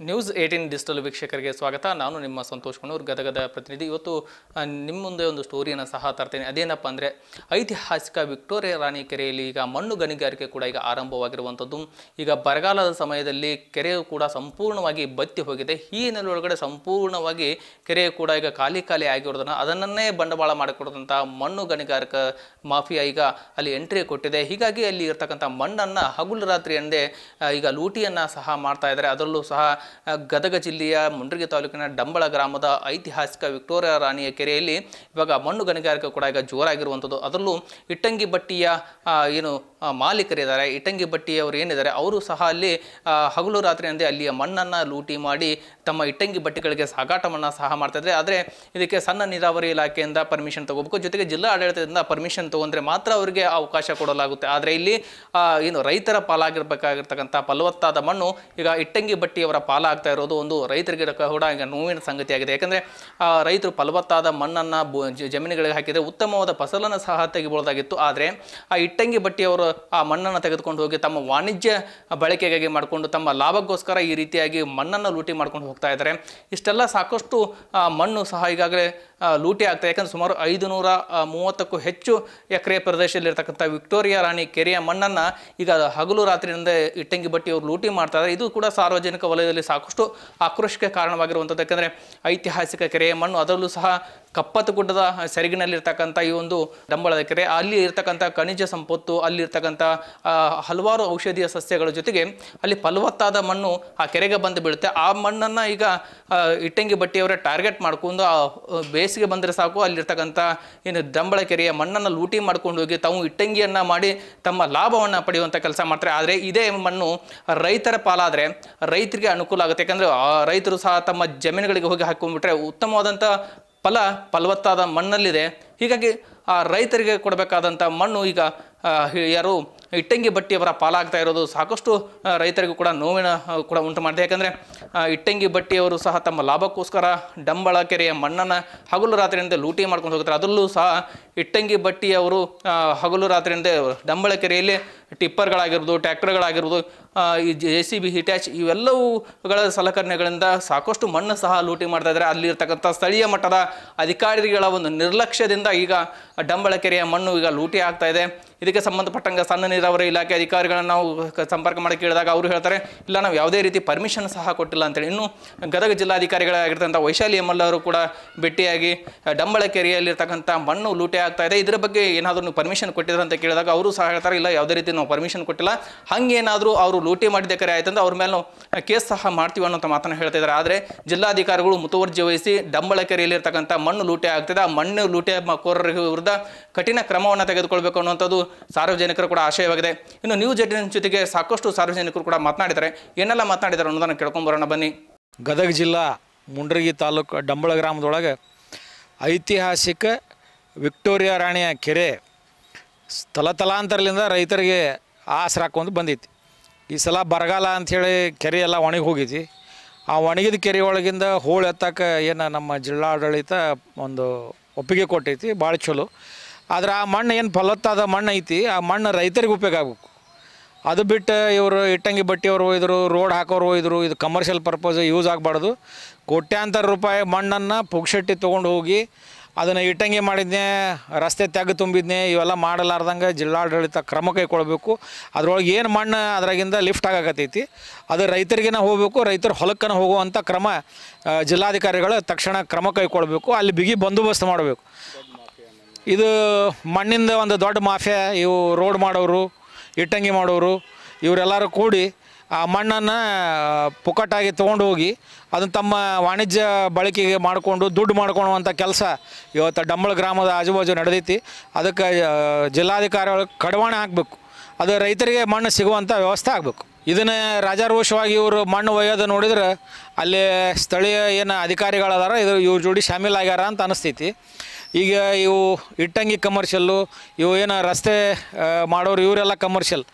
News eighteen digital ವೀಕ್ಷಕರಿಗೆ ಸ್ವಾಗತ. ನಾನು ನಿಮ್ಮ ಸಂತೋಷ್ ಕುಮಾರ್ ಗದಗದ ಪ್ರತಿನಿಧಿ. ಇವತ್ತು ನಿಮ್ಮ ಮುಂದೆ ಒಂದು ಸ್ಟೋರಿಯನ್ನು ಸಹ ತರ್ತೇನೆ. ಅದೇನಪ್ಪ ಅಂದರೆ, ಐತಿಹಾಸಿಕ ವಿಕ್ಟೋರಿಯಾ ರಾಣಿ ಕೆರೆಯಲ್ಲಿ ಈಗ ಮಣ್ಣು ಗಣಿಗಾರಿಕೆ ಕೂಡ ಈಗ ಆರಂಭವಾಗಿರುವಂಥದ್ದು. ಈಗ ಬರಗಾಲದ ಸಮಯದಲ್ಲಿ ಕೆರೆಯು ಕೂಡ ಸಂಪೂರ್ಣವಾಗಿ ಬತ್ತಿ ಹೋಗಿದೆ. ಈ ನೆಲೊಳಗಡೆ ಸಂಪೂರ್ಣವಾಗಿ ಕೆರೆಯು ಕೂಡ ಈಗ ಖಾಲಿ ಖಾಲಿ ಆಗಿರೋದನ್ನು ಅದನ್ನೇ ಬಂಡವಾಳ ಮಾಡಿಕೊಡುವಂಥ ಮಣ್ಣು ಗಣಿಗಾರಿಕ ಮಾಫಿಯಾ ಈಗ ಅಲ್ಲಿ ಎಂಟ್ರಿ ಕೊಟ್ಟಿದೆ. ಹೀಗಾಗಿ ಅಲ್ಲಿ ಇರ್ತಕ್ಕಂಥ ಮಣ್ಣನ್ನು ಹಗುಲು ರಾತ್ರಿ ಎಂದೇ ಈಗ ಲೂಟಿಯನ್ನು ಸಹ ಮಾಡ್ತಾ ಇದ್ದಾರೆ. ಅದರಲ್ಲೂ ಸಹ ಗದಗ ಜಿಲ್ಲೆಯ ಮುಂಡ್ರಿಗೆ ತಾಲೂಕಿನ ಡಂಬಳ ಗ್ರಾಮದ ಐತಿಹಾಸಿಕ ವಿಕ್ಟೋರಿಯಾ ರಾಣಿಯ ಕೆರೆಯಲ್ಲಿ ಇವಾಗ ಮಣ್ಣು ಗಣಿಗಾರಿಕೆ ಕೂಡ ಈಗ ಜೋರಾಗಿರುವಂಥದ್ದು. ಅದರಲ್ಲೂ ಇಟ್ಟಂಗಿ ಬಟ್ಟಿಯ ಏನು ಮಾಲೀಕರಿದ್ದಾರೆ. ಇಟ್ಟಂಗಿ ಬಟ್ಟಿಯವರು ಏನಿದ್ದಾರೆ, ಅವರು ಸಹ ಅಲ್ಲಿ ಹಗಲು ರಾತ್ರಿ ಅಂದರೆ ಅಲ್ಲಿಯ ಮಣ್ಣನ್ನು ಲೂಟಿ ಮಾಡಿ ತಮ್ಮ ಇಟ್ಟಂಗಿ ಬಟ್ಟಿಗಳಿಗೆ ಸಾಗಾಟವನ್ನು ಸಹ ಮಾಡ್ತಾ ಇದ್ದಾರೆ. ಆದರೆ ಇದಕ್ಕೆ ಸಣ್ಣ ನೀರಾವರಿ ಇಲಾಖೆಯಿಂದ ಪರ್ಮಿಷನ್ ತಗೋಬೇಕು. ಜೊತೆಗೆ ಜಿಲ್ಲಾ ಆಡಳಿತದಿಂದ ಪರ್ಮಿಷನ್ ತೊಗೊಂಡ್ರೆ ಮಾತ್ರ ಅವರಿಗೆ ಅವಕಾಶ ಕೊಡಲಾಗುತ್ತೆ. ಆದರೆ ಇಲ್ಲಿ ಏನು, ರೈತರ ಪಾಲಾಗಿರ್ಬೇಕಾಗಿರ್ತಕ್ಕಂಥ ಫಲವತ್ತಾದ ಮಣ್ಣು ಈಗ ಇಟ್ಟಂಗಿ ಬಟ್ಟಿಯವರ ಪಾಲಾಗ್ತಾ ಇರೋದು ಒಂದು ರೈತರಿಗೆ ಕೂಡ ಈಗ ನೋವಿನ ಸಂಗತಿಯಾಗಿದೆ. ಯಾಕಂದರೆ ರೈತರು ಫಲವತ್ತಾದ ಮಣ್ಣನ್ನು ಜಮೀನುಗಳಿಗೆ ಹಾಕಿದರೆ ಉತ್ತಮವಾದ ಫಸಲನ್ನು ಸಹ ತೆಗಿಬೋದಾಗಿತ್ತು. ಆದರೆ, ಆ ಇಟ್ಟಂಗಿ ಬಟ್ಟಿಯವರು ಆ ಮಣ್ಣನ್ನು ತೆಗೆದುಕೊಂಡು ಹೋಗಿ ತಮ್ಮ ವಾಣಿಜ್ಯ ಬಳಕೆಗಾಗಿ ಮಾಡಿಕೊಂಡು ತಮ್ಮ ಲಾಭಕ್ಕೋಸ್ಕರ ಈ ರೀತಿಯಾಗಿ ಮಣ್ಣನ್ನು ಲೂಟಿ ಮಾಡ್ಕೊಂಡು ಹೋಗ್ತಾ ಇದ್ದಾರೆ. ಇಷ್ಟೆಲ್ಲ ಸಾಕಷ್ಟು ಮಣ್ಣು ಸಹ ಈಗಾಗಲೇ ಲೂಟಿ ಆಗ್ತದೆ ಯಾಕಂದ್ರೆ ಸುಮಾರು ಐದು ನೂರ ಮೂವತ್ತಕ್ಕೂ ಹೆಚ್ಚು ಎಕರೆ ಪ್ರದೇಶದಲ್ಲಿರ್ತಕ್ಕಂಥ ವಿಕ್ಟೋರಿಯಾ ರಾಣಿ ಕೆರೆಯ ಮಣ್ಣನ್ನು ಈಗ ಹಗಲು ರಾತ್ರಿಯಿಂದ ಇಟ್ಟಂಗಿ ಬಟ್ಟಿ ಅವರು ಲೂಟಿ ಮಾಡ್ತಾ ಇದ್ದಾರೆ. ಇದು ಕೂಡ ಸಾರ್ವಜನಿಕ ವಲಯದಲ್ಲಿ ಸಾಕಷ್ಟು ಆಕ್ರೋಶಕ್ಕೆ ಕಾರಣವಾಗಿರುವಂಥದ್ದು. ಯಾಕಂದರೆ ಐತಿಹಾಸಿಕ ಕೆರೆಯ ಮಣ್ಣು ಅದರಲ್ಲೂ ಸಹ ಕಪ್ಪತ್ತು ಗುಡ್ಡದ ಸೆರಗಿನಲ್ಲಿರ್ತಕ್ಕಂಥ ಈ ಒಂದು ಡಂಬಳದ ಕೆರೆ ಅಲ್ಲಿ ಇರ್ತಕ್ಕಂಥ ಖನಿಜ ಸಂಪತ್ತು ಅಲ್ಲಿರ್ತಕ್ಕಂಥ ಹಲವಾರು ಔಷಧೀಯ ಸಸ್ಯಗಳ ಜೊತೆಗೆ ಅಲ್ಲಿ ಫಲವತ್ತಾದ ಮಣ್ಣು ಆ ಕೆರೆಗೆ ಬಂದು ಬೀಳುತ್ತೆ. ಆ ಮಣ್ಣನ್ನು ಈಗ ಇಟ್ಟಂಗಿ ಬಟ್ಟಿಯವರೇ ಟಾರ್ಗೆಟ್ ಮಾಡ್ಕೊಂಡು ಆ, ಬೇಸಿಗೆ ಬಂದರೆ ಸಾಕು ಅಲ್ಲಿರ್ತಕ್ಕಂಥ ಏನು ದಂಬಳ ಕೆರೆಯ ಮಣ್ಣನ್ನು ಲೂಟಿ ಮಾಡ್ಕೊಂಡು ಹೋಗಿ ತಾವು ಇಟ್ಟಂಗಿಯನ್ನು ಮಾಡಿ ತಮ್ಮ ಲಾಭವನ್ನು ಪಡೆಯುವಂಥ ಕೆಲಸ ಮಾಡ್ತಾರೆ. ಆದರೆ ಇದೇ ಮಣ್ಣು ರೈತರ ಪಾಲಾದರೆ ರೈತರಿಗೆ ಅನುಕೂಲ ಆಗುತ್ತೆ. ಯಾಕಂದರೆ ರೈತರು ಸಹ ತಮ್ಮ ಜಮೀನುಗಳಿಗೆ ಹೋಗಿ ಹಾಕೊಂಡ್ಬಿಟ್ರೆ ಉತ್ತಮವಾದಂಥ ಫಲ ಫಲವತ್ತಾದ ಮಣ್ಣಲ್ಲಿದೆ. ಹೀಗಾಗಿ ಆ ರೈತರಿಗೆ ಕೊಡಬೇಕಾದಂಥ ಮಣ್ಣು ಈಗ ಯಾರು ಇಟ್ಟಂಗಿ ಬಟ್ಟಿಯವರ ಪಾಲಾಗ್ತಾ ಇರೋದು ಸಾಕಷ್ಟು ರೈತರಿಗೂ ಕೂಡ ನೋವಿನ ಕೂಡ ಉಂಟು ಮಾಡಿದೆ. ಯಾಕಂದರೆ ಇಟ್ಟಂಗಿ ಬಟ್ಟಿಯವರು ಸಹ ತಮ್ಮ ಲಾಭಕ್ಕೋಸ್ಕರ ಡಂಬಳ ಕೆರೆಯ ಮಣ್ಣನ್ನು ಹಗಲು ರಾತ್ರಿಯಿಂದ ಲೂಟಿ ಮಾಡ್ಕೊಂಡು ಹೋಗ್ತಾರೆ. ಅದರಲ್ಲೂ ಸಹ ಇಟ್ಟಂಗಿ ಬಟ್ಟಿಯವರು ಹಗಲು ರಾತ್ರಿಯಿಂದ ಡಂಬಳ ಕೆರೆಯಲ್ಲಿ ಟಿಪ್ಪರ್ಗಳಾಗಿರ್ಬೋದು ಟ್ಯಾಕ್ಟರ್ಗಳಾಗಿರ್ಬೋದು ಈ ಜೆ ಸಿ ಬಿ ಹಿಟ್ಯಾಚ್ ಇವೆಲ್ಲವುಗಳ ಸಲಕರಣೆಗಳಿಂದ ಸಾಕಷ್ಟು ಮಣ್ಣು ಸಹ ಲೂಟಿ ಮಾಡ್ತಾ ಇದ್ದಾರೆ. ಅಲ್ಲಿರ್ತಕ್ಕಂಥ ಸ್ಥಳೀಯ ಮಟ್ಟದ ಅಧಿಕಾರಿಗಳ ಒಂದು ನಿರ್ಲಕ್ಷ್ಯದಿಂದ ಈಗ ಡಂಬಳ ಕೆರೆಯ ಮಣ್ಣು ಈಗ ಲೂಟಿ ಆಗ್ತಾ ಇದೆ. ಇದಕ್ಕೆ ಸಂಬಂಧಪಟ್ಟಂಗೆ ಸಣ್ಣ ನೀರಾವರಿ ಇಲಾಖೆ ಅಧಿಕಾರಿಗಳನ್ನ ನಾವು ಸಂಪರ್ಕ ಮಾಡಿ ಕೇಳಿದಾಗ ಅವರು ಹೇಳ್ತಾರೆ, ಇಲ್ಲ, ನಾವು ಯಾವುದೇ ರೀತಿ ಪರ್ಮಿಷನ್ ಸಹ ಕೊಟ್ಟಿಲ್ಲ ಅಂತೇಳಿ. ಇನ್ನು ಗದಗ ಜಿಲ್ಲಾಧಿಕಾರಿಗಳಾಗಿರ್ತಕ್ಕಂಥ ವೈಶಾಲಿ ಎಂ ಎಲ್ ಅವರು ಕೂಡ ಭೇಟಿಯಾಗಿ ಡಂಬಳಕೆರೆಯಲ್ಲಿರ್ತಕ್ಕಂಥ ಡಂಬಳ ಕೆರೆಯಲ್ಲಿರ್ತಕ್ಕಂಥ ಮಣ್ಣು ಲೂಟಿ ಆಗ್ತಾ ಇದೆ. ಇದರ ಬಗ್ಗೆ ಏನಾದರೂ ನೀವು ಪರ್ಮಿಷನ್ ಕೊಟ್ಟಿದ್ರೆ ಅಂತ ಕೇಳಿದಾಗ ಅವರು ಸಹ ಹೇಳ್ತಾರೆ, ಇಲ್ಲ, ಯಾವುದೇ ರೀತಿ ನಾವು ಪರ್ಮಿಷನ್ ಕೊಟ್ಟಿಲ್ಲ. ಹಂಗೇನಾದರೂ ಅವರು ಲೂಟಿ ಮಾಡಿದ ಕೆರೆ ಆಯ್ತಂದ್ರೆ ಅವ್ರ ಮೇಲೆ ನಾವು ಕೇಸ್ ಸಹ ಮಾಡ್ತೀವಿ ಅನ್ನೋಂಥ ಮಾತನ್ನು ಹೇಳ್ತಾ ಇದ್ದಾರೆ. ಆದರೆ ಜಿಲ್ಲಾಧಿಕಾರಿಗಳು ಮುತುವರ್ಜಿ ವಹಿಸಿ ಡಂಬಳ ಕೆರೆಯಲ್ಲಿರ್ತಕ್ಕಂಥ ಮಣ್ಣು ಲೂಟಿ ಆಗ್ತದೆ. ಆ ಮಣ್ಣು ಲೂಟಿ ಕೋರರ ವಿರುದ್ಧ ಕಠಿಣ ಕ್ರಮವನ್ನು ತೆಗೆದುಕೊಳ್ಬೇಕು ಅನ್ನುವಂಥದ್ದು ಸಾರ್ವಜನಿಕರು ಕೂಡ ಆಶಯವಾಗಿದೆ. ಇನ್ನು ನ್ಯೂ ಏಟಿನ್ ಜೊತೆಗೆ ಸಾಕಷ್ಟು ಸಾರ್ವಜನಿಕರು ಕೂಡ ಮಾತನಾಡಿದ್ದಾರೆ. ಏನೆಲ್ಲ ಮಾತನಾಡಿದ್ದಾರೆ ಅನ್ನೋದನ್ನು ಕೇಳ್ಕೊಂಬರೋಣ ಬನ್ನಿ. ಗದಗ ಜಿಲ್ಲಾ ಮುಂಡ್ರಗಿ ತಾಲೂಕು ಡಂಬಳ ಗ್ರಾಮದೊಳಗೆ ಐತಿಹಾಸಿಕ ವಿಕ್ಟೋರಿಯಾ ರಾಣಿಯ ಕೆರೆ ತಲತಲಾಂತರದಿಂದ ರೈತರಿಗೆ ಆಸರ ಹಾಕೊಂಡು ಬಂದೈತಿ. ಈ ಸಲ ಬರಗಾಲ ಅಂಥೇಳಿ ಕೆರೆ ಎಲ್ಲ ಒಣಗಿ ಹೋಗಿದ್ವಿ. ಆ ಒಣಗಿದ ಕೆರೆ ಒಳಗಿಂದ ಹೋಳು ಎತ್ತಕ್ಕೆ ಏನು ನಮ್ಮ ಜಿಲ್ಲಾಡಳಿತ ಒಂದು ಒಪ್ಪಿಗೆ ಕೊಟ್ಟೈತಿ, ಭಾಳ ಚಲೋ. ಆದ್ರೆ ಆ ಮಣ್ಣು ಏನು ಫಲವತ್ತಾದ ಮಣ್ಣು ಐತಿ, ಆ ಮಣ್ಣು ರೈತರಿಗೆ ಉಪಯೋಗ ಆಗಬೇಕು. ಅದು ಬಿಟ್ಟು ಇವರು ಇಟ್ಟಂಗಿ ಬಟ್ಟಿಯವರು ಒಯ್ದರು, ರೋಡ್ ಹಾಕೋರು ಒಯ್ದರು, ಇದು ಕಮರ್ಷಿಯಲ್ ಪರ್ಪಸ್ ಯೂಸ್ ಆಗಬಾರ್ದು. ಕೋಟ್ಯಾಂತರ ರೂಪಾಯಿ ಮಣ್ಣನ್ನು ಪುಗ್ಶೆಟ್ಟಿ ತೊಗೊಂಡು ಹೋಗಿ ಅದನ್ನು ಇಟ್ಟಂಗಿ ಮಾಡಿದ್ನೆ, ರಸ್ತೆ ತೆಗೆ ತುಂಬಿದ್ನೆ, ಇವೆಲ್ಲ ಮಾಡಲಾರ್ದಂಗೆ ಜಿಲ್ಲಾಡಳಿತ ಕ್ರಮ ಕೈಕೊಳ್ಬೇಕು. ಅದರೊಳಗೆ ಏನು ಮಣ್ಣು ಅದರಾಗಿಂದ ಲಿಫ್ಟ್ ಆಗಕತ್ತೈತಿ, ಅದು ರೈತರಿಗೇನ ಹೋಗಬೇಕು, ರೈತರ ಹೊಲಕ್ಕನ ಹೋಗುವಂಥ ಕ್ರಮ ಜಿಲ್ಲಾಧಿಕಾರಿಗಳು ತಕ್ಷಣ ಕ್ರಮ ಕೈಕೊಳ್ಬೇಕು, ಅಲ್ಲಿ ಬಿಗಿ ಬಂದೋಬಸ್ತ್ ಮಾಡಬೇಕು. ಇದು ಮಣ್ಣಿಂದ ಒಂದು ದೊಡ್ಡ ಮಾಫಿಯಾ, ಇವು ರೋಡ್ ಮಾಡೋರು, ಇಟ್ಟಂಗಿ ಮಾಡೋರು, ಇವರೆಲ್ಲರೂ ಕೂಡಿ ಆ ಮಣ್ಣನ್ನು ಪುಕ್ಕಟ್ಟಾಗಿ ತೊಗೊಂಡು ಹೋಗಿ ಅದನ್ನು ತಮ್ಮ ವಾಣಿಜ್ಯ ಬಳಕೆಗೆ ಮಾಡಿಕೊಂಡು, ದುಡ್ಡು ಮಾಡ್ಕೊಳ್ಳುವಂಥ ಕೆಲಸ ಇವತ್ತು ಡಂಬಳ ಗ್ರಾಮದ ಆಜುಬಾಜು ನಡೆದೈತಿ. ಅದಕ್ಕೆ ಜಿಲ್ಲಾಧಿಕಾರಿಗಳು ಕಡವಾಣ ಹಾಕಬೇಕು. ಅದು ರೈತರಿಗೆ ಮಣ್ಣು ಸಿಗುವಂಥ ವ್ಯವಸ್ಥೆ ಆಗಬೇಕು. ಇದನ್ನು ರಾಜಾರೋಷವಾಗಿ ಇವರು ಮಣ್ಣು ಒಯ್ಯೋದು ನೋಡಿದ್ರೆ ಅಲ್ಲಿ ಸ್ಥಳೀಯ ಏನು ಅಧಿಕಾರಿಗಳದಾರ ಇದು ಇವ್ರ ಜೋಡಿ ಶಾಮೀಲಾಗ್ಯಾರ ಅಂತ ಅನಿಸ್ತೈತಿ. ಈಗ ಇವು ಇಟ್ಟಂಗಿ ಕಮರ್ಷಿಯಲ್ಲು ಇವು ಏನು ರಸ್ತೆ ಮಾಡೋರು ಇವರೆಲ್ಲ ಕಮರ್ಷಿಯಲ್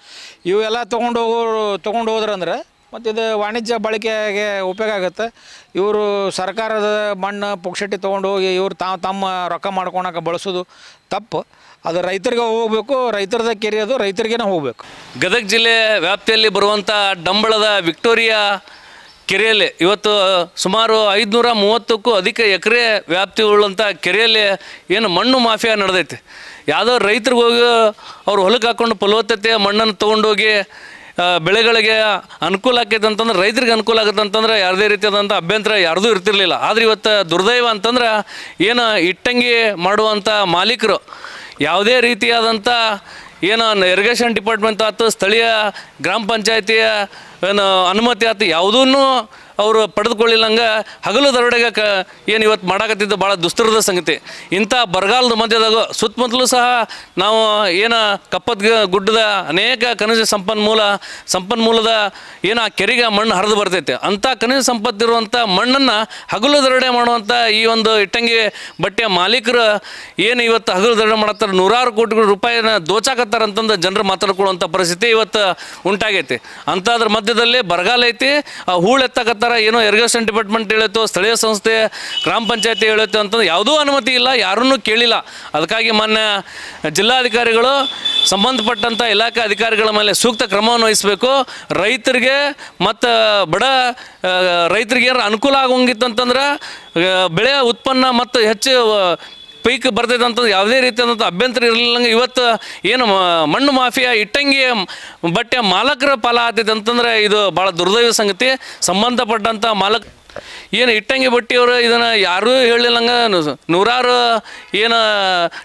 ಇವೆಲ್ಲ ತೊಗೊಂಡು ಹೋಗೋರು, ತೊಗೊಂಡು ಹೋದ್ರಂದ್ರೆ ಮತ್ತು ಇದು ವಾಣಿಜ್ಯ ಬಳಕೆಗೆ ಉಪಯೋಗ ಆಗುತ್ತೆ. ಇವರು ಸರ್ಕಾರದ ಮಣ್ಣು ಪುಕ್ಷಟ್ಟಿ ತೊಗೊಂಡು ಹೋಗಿ ಇವರು ತಾವು ತಮ್ಮ ರೊಕ್ಕ ಮಾಡ್ಕೊಳಕ್ಕೆ ಬಳಸೋದು ತಪ್ಪು. ಅದು ರೈತರಿಗೆ ಹೋಗಬೇಕು, ರೈತರದ ಕೆರೆಯೋದು ರೈತರಿಗೇನೆ ಹೋಗಬೇಕು. ಗದಗ ಜಿಲ್ಲೆ ವ್ಯಾಪ್ತಿಯಲ್ಲಿ ಬರುವಂಥ ಡಂಬಳದ ವಿಕ್ಟೋರಿಯಾ ಕೆರೆಯಲ್ಲಿ ಇವತ್ತು ಸುಮಾರು ಐದುನೂರ ಮೂವತ್ತಕ್ಕೂ ಅಧಿಕ ಎಕರೆ ವ್ಯಾಪ್ತಿ ಉಳ್ಳಂಥ ಕೆರೆಯಲ್ಲಿ ಏನು ಮಣ್ಣು ಮಾಫಿಯಾ ನಡೆದೈತೆ. ಯಾವುದೋ ರೈತರಿಗೆ ಹೋಗಿ ಅವ್ರು ಹೊಲಕ್ಕೆ ಹಾಕ್ಕೊಂಡು ಫಲವತ್ತತೆ ಮಣ್ಣನ್ನು ತೊಗೊಂಡೋಗಿ ಬೆಳೆಗಳಿಗೆ ಅನುಕೂಲ ಆಕೈತೆ ಅಂತಂದ್ರೆ, ರೈತರಿಗೆ ಅನುಕೂಲ ಆಗುತ್ತೆ ಅಂತಂದ್ರೆ ಯಾವುದೇ ರೀತಿಯಾದಂಥ ಅಭ್ಯಂತರ ಯಾರ್ದೂ ಇರ್ತಿರ್ಲಿಲ್ಲ. ಆದರೆ ಇವತ್ತು ದುರ್ದೈವ ಅಂತಂದ್ರೆ ಏನು ಇಟ್ಟಂಗಿ ಮಾಡುವಂಥ ಮಾಲೀಕರು ಯಾವುದೇ ರೀತಿಯಾದಂಥ ಏನು ಇರಿಗೇಷನ್ ಡಿಪಾರ್ಟ್ಮೆಂಟ್ ಆಯ್ತು, ಸ್ಥಳೀಯ ಗ್ರಾಮ ಪಂಚಾಯತಿಯ ಅನುಮತಿ ಆಯ್ತು ಯಾವುದನ್ನು ಅವರು ಪಡೆದುಕೊಳ್ಳಿಲ್ಲಂಗೆ ಹಗಲು ದರೋಡೆಗೆ ಕ, ಏನು ಇವತ್ತು ಮಾಡಾಕತ್ತಿದ್ದು ಭಾಳ ದುಸ್ತರದ ಸಂಗತಿ. ಇಂಥ ಬರಗಾಲದ ಮಧ್ಯದಾಗ ಸುತ್ತಮುತ್ತಲೂ ಸಹ ನಾವು ಏನು ಕಪ್ಪದ ಗುಡ್ಡದ ಅನೇಕ ಖನಿಜ ಸಂಪನ್ಮೂಲ, ಸಂಪನ್ಮೂಲದ ಏನು ಆ ಕೆರೆಗೆ ಮಣ್ಣು ಹರಿದು ಬರ್ತೈತೆ. ಅಂಥ ಖನಿಜ ಸಂಪತ್ತಿರುವಂಥ ಮಣ್ಣನ್ನು ಹಗಲು ದರೋಡೆ ಮಾಡುವಂಥ ಈ ಒಂದು ಇಟ್ಟಂಗಿ ಬಟ್ಟೆಯ ಮಾಲೀಕರು ಏನು ಇವತ್ತು ಹಗಲು ದರೋಡೆ ಮಾಡತ್ತಾರೆ, ನೂರಾರು ಕೋಟಿ ರೂಪಾಯಿನ ದೋಚಾಕತ್ತಾರಂತಂದು ಜನರು ಮಾತಾಡ್ಕೊಳ್ಳುವಂಥ ಪರಿಸ್ಥಿತಿ ಇವತ್ತು ಉಂಟಾಗೈತಿ. ಅಂಥದ್ರ ಮಧ್ಯದಲ್ಲಿ ಬರಗಾಲ ಐತಿ. ಆ ಹೂಳು ಎತ್ತಕತ್ತಾರ, ಏನೋ ಇರಿಗೇಷನ್ ಡಿಪಾರ್ಟ್ಮೆಂಟ್ ಹೇಳುತ್ತೆ ಸ್ಥಳೀಯ ಸಂಸ್ಥೆ, ಗ್ರಾಮ ಪಂಚಾಯತಿ ಹೇಳುತ್ತೆ ಅಂತಂದು ಯಾವುದೂ ಅನುಮತಿ ಇಲ್ಲ, ಯಾರನ್ನೂ ಕೇಳಿಲ್ಲ. ಅದಕ್ಕಾಗಿ ಮಾನ್ಯ ಜಿಲ್ಲಾಧಿಕಾರಿಗಳು ಸಂಬಂಧಪಟ್ಟಂಥ ಇಲಾಖೆ ಅಧಿಕಾರಿಗಳ ಮೇಲೆ ಸೂಕ್ತ ಕ್ರಮವನ್ನು ವಹಿಸಬೇಕು ರೈತರಿಗೆ ಮತ್ತು ಬಡ ರೈತರಿಗೆ ಏನಾರು ಅನುಕೂಲ ಆಗೋಂಗಿತ್ತು ಅಂತಂದ್ರೆ ಬೆಳೆ ಉತ್ಪನ್ನ ಮತ್ತು ಹೆಚ್ಚು ಪೀಕ್ ಬರ್ತೈತೆ ಅಂತಂದ್ರೆ ಯಾವುದೇ ರೀತಿಯಾದಂಥ ಅಭ್ಯಂತರ ಇರಲಿಲ್ಲ. ಇವತ್ತು ಏನು ಮಣ್ಣು ಮಾಫಿಯಾ ಇಟ್ಟಂಗಿ ಬಟ್ಟೆ ಮಾಲಕರ ಫಲ ಆತೈತೆ ಅಂತಂದ್ರೆ ಇದು ಭಾಳ ದುರ್ದೈವ ಸಂಗತಿ. ಸಂಬಂಧಪಟ್ಟಂಥ ಮಾಲಕ್ ಏನು ಇಟ್ಟಂಗಿ ಬಟ್ಟಿಯವರು ಇದನ್ನು ಯಾರೂ ಹೇಳಿಲ್ಲಂಗ ನೂರಾರು ಏನು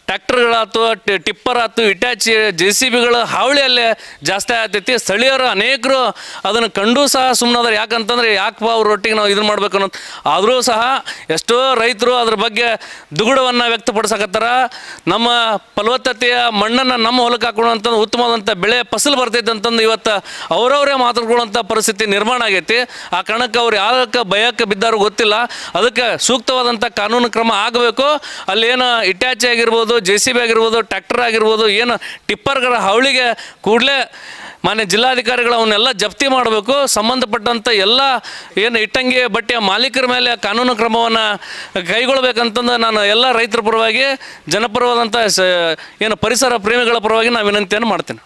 ಟ್ಯಾಕ್ಟರ್ಗಳಾಯ್ತು ಟಿಪ್ಪರ್ ಆಯ್ತು ಇಟ್ಯಾಚಿ, ಜೆ ಸಿ ಬಿಗಳು ಹಾವಳಿ ಅಲ್ಲೇ ಜಾಸ್ತಿ ಆಗ್ತೈತಿ. ಸ್ಥಳೀಯರು ಅನೇಕರು ಅದನ್ನು ಕಂಡು ಸಹ ಸುಮ್ಮನಾದ್ರೆ ಯಾಕಂತಂದ್ರೆ ಯಾಕಪ್ಪ ಅವ್ರ ಒಟ್ಟಿಗೆ ನಾವು ಇದನ್ನು ಮಾಡ್ಬೇಕು ಅನ್ನೋದು. ಆದರೂ ಸಹ ಎಷ್ಟೋ ರೈತರು ಅದ್ರ ಬಗ್ಗೆ ದುಗುಡವನ್ನು ವ್ಯಕ್ತಪಡಿಸಕತ್ತಾರ. ನಮ್ಮ ಫಲವತ್ತತೆಯ ಮಣ್ಣನ್ನು ನಮ್ಮ ಹೊಲಕ್ಕೆ ಹಾಕೊಳ್ಳುವಂಥದ್ದು ಉತ್ತಮವಾದಂಥ ಬೆಳೆ ಫಸಲು ಬರ್ತೈತೆ ಅಂತಂದು ಇವತ್ತು ಅವರವರೇ ಮಾತಾಡ್ಕೊಳ್ಳುವಂಥ ಪರಿಸ್ಥಿತಿ ನಿರ್ಮಾಣ ಆಗೈತಿ. ಆ ಕಾರಣಕ್ಕೆ ಅವ್ರು ಯಾರಕ್ಕೆ ಭಯಕ್ಕೆ ಬಿದ್ದಾರೋ ಗೊತ್ತಿಲ್ಲ. ಅದಕ್ಕೆ ಸೂಕ್ತವಾದಂಥ ಕಾನೂನು ಕ್ರಮ ಆಗಬೇಕು. ಅಲ್ಲೇನು ಇಟ್ಯಾಚಿ ಆಗಿರ್ಬೋದು, ಜೆ ಸಿ ಬಿ ಆಗಿರ್ಬೋದು ಟ್ಯಾಕ್ಟರ್ ಆಗಿರ್ಬೋದು, ಏನು ಟಿಪ್ಪರ್ಗಳ ಹಾವಳಿಗೆ ಕೂಡಲೇ ಮಾನ್ಯ ಜಿಲ್ಲಾಧಿಕಾರಿಗಳು ಅವನ್ನೆಲ್ಲ ಜಪ್ತಿ ಮಾಡಬೇಕು. ಸಂಬಂಧಪಟ್ಟಂಥ ಎಲ್ಲ ಏನು ಇಟ್ಟಂಗಿ ಬಟ್ಟೆಯ ಮಾಲೀಕರ ಮೇಲೆ ಕಾನೂನು ಕ್ರಮವನ್ನು ಕೈಗೊಳ್ಬೇಕಂತಂದು ನಾನು ಎಲ್ಲ ರೈತರ ಪರವಾಗಿ, ಜನಪರವಾದಂಥ ಏನು ಪರಿಸರ ಪ್ರೇಮಿಗಳ ಪರವಾಗಿ ನಾನು ವಿನಂತಿಯನ್ನು ಮಾಡ್ತೇನೆ.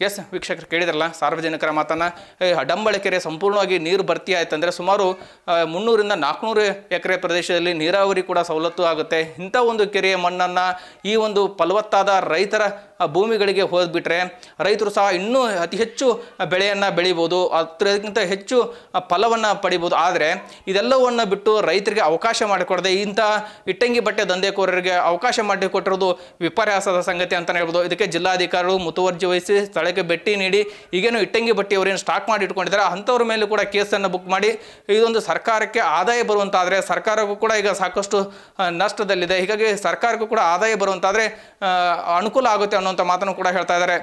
ಎಸ್ ವೀಕ್ಷಕರು ಕೇಳಿದ್ರಲ್ಲ ಸಾರ್ವಜನಿಕರ ಮಾತನ್ನ ಏ, ಹಡಂಬಳೆ ಕೆರೆ ಸಂಪೂರ್ಣವಾಗಿ ನೀರು ಭರ್ತಿ ಆಯ್ತಂದ್ರೆ ಸುಮಾರು ಮುನ್ನೂರಿಂದ ನಾಲ್ಕುನೂರು ಎಕರೆ ಪ್ರದೇಶದಲ್ಲಿ ನೀರಾವರಿ ಕೂಡ ಸವಲತ್ತು ಆಗುತ್ತೆ. ಇಂಥ ಒಂದು ಕೆರೆಯ ಮಣ್ಣನ್ನು ಈ ಒಂದು ಫಲವತ್ತಾದ ರೈತರ ಭೂಮಿಗಳಿಗೆ ಹೋದ್ಬಿಟ್ರೆ ರೈತರು ಸಹ ಇನ್ನೂ ಅತಿ ಹೆಚ್ಚು ಬೆಳೆಯನ್ನು ಬೆಳಿಬೋದು, ಅದಕ್ಕಿಂತ ಹೆಚ್ಚು ಫಲವನ್ನು ಪಡಿಬೋದು. ಆದರೆ ಇದೆಲ್ಲವನ್ನು ಬಿಟ್ಟು ರೈತರಿಗೆ ಅವಕಾಶ ಮಾಡಿಕೊಡದೆ ಇಂಥ ಇಟ್ಟಂಗಿ ಬಟ್ಟೆ ದಂಧೆಕೋರರಿಗೆ ಅವಕಾಶ ಮಾಡಿಕೊಟ್ಟಿರೋದು ವಿಪರ್ಯಾಸದ ಸಂಗತಿ ಅಂತಲೇ ಹೇಳ್ಬೋದು. ಇದಕ್ಕೆ ಜಿಲ್ಲಾಧಿಕಾರಿಗಳು ಮುತುವರ್ಜಿ ವಹಿಸಿ ಸ್ಥಳಕ್ಕೆ ಭೇಟಿ ನೀಡಿ ಈಗೇನು ಇಟ್ಟಂಗಿ ಬಟ್ಟೆ ಅವರೇನು ಸ್ಟಾಕ್ ಮಾಡಿ ಇಟ್ಕೊಂಡಿದ್ದಾರೆ, ಅಂಥವ್ರ ಮೇಲೆ ಕೂಡ ಕೇಸನ್ನು ಬುಕ್ ಮಾಡಿ ಇದೊಂದು ಸರ್ಕಾರಕ್ಕೆ ಆದಾಯ ಬರುವಂತಾದರೆ ಸರ್ಕಾರಕ್ಕೂ ಕೂಡ ಈಗ ಸಾಕಷ್ಟು ನಷ್ಟದಲ್ಲಿದೆ. ಹೀಗಾಗಿ ಸರ್ಕಾರಕ್ಕೂ ಕೂಡ ಆದಾಯ ಬರುವಂತಾದರೆ ಅನುಕೂಲ ಆಗುತ್ತೆ ಅನ್ನೋಂಥ ಮಾತನ್ನು ಕೂಡ ಹೇಳ್ತಾ ಇದ್ದಾರೆ.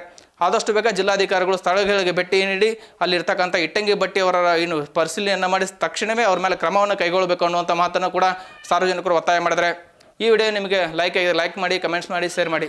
ಆದಷ್ಟು ಬೇಗ ಜಿಲ್ಲಾಧಿಕಾರಿಗಳು ಸ್ಥಳಗಳಿಗೆ ಭೇಟಿ ನೀಡಿ ಅಲ್ಲಿರ್ತಕ್ಕಂಥ ಇಟ್ಟಂಗಿ ಬಟ್ಟೆಯವರ ಏನು ಪರಿಶೀಲನೆಯನ್ನು ಮಾಡಿ ತಕ್ಷಣವೇ ಅವ್ರ ಮೇಲೆ ಕ್ರಮವನ್ನು ಕೈಗೊಳ್ಳಬೇಕು ಅನ್ನುವಂಥ ಮಾತನ್ನು ಕೂಡ ಸಾರ್ವಜನಿಕರು ಒತ್ತಾಯ ಮಾಡಿದರೆ ಈ ವಿಡಿಯೋ ನಿಮಗೆ ಲೈಕ್ ಆಗಿದೆ ಲೈಕ್ ಮಾಡಿ ಕಮೆಂಟ್ಸ್ ಮಾಡಿ ಶೇರ್ ಮಾಡಿ.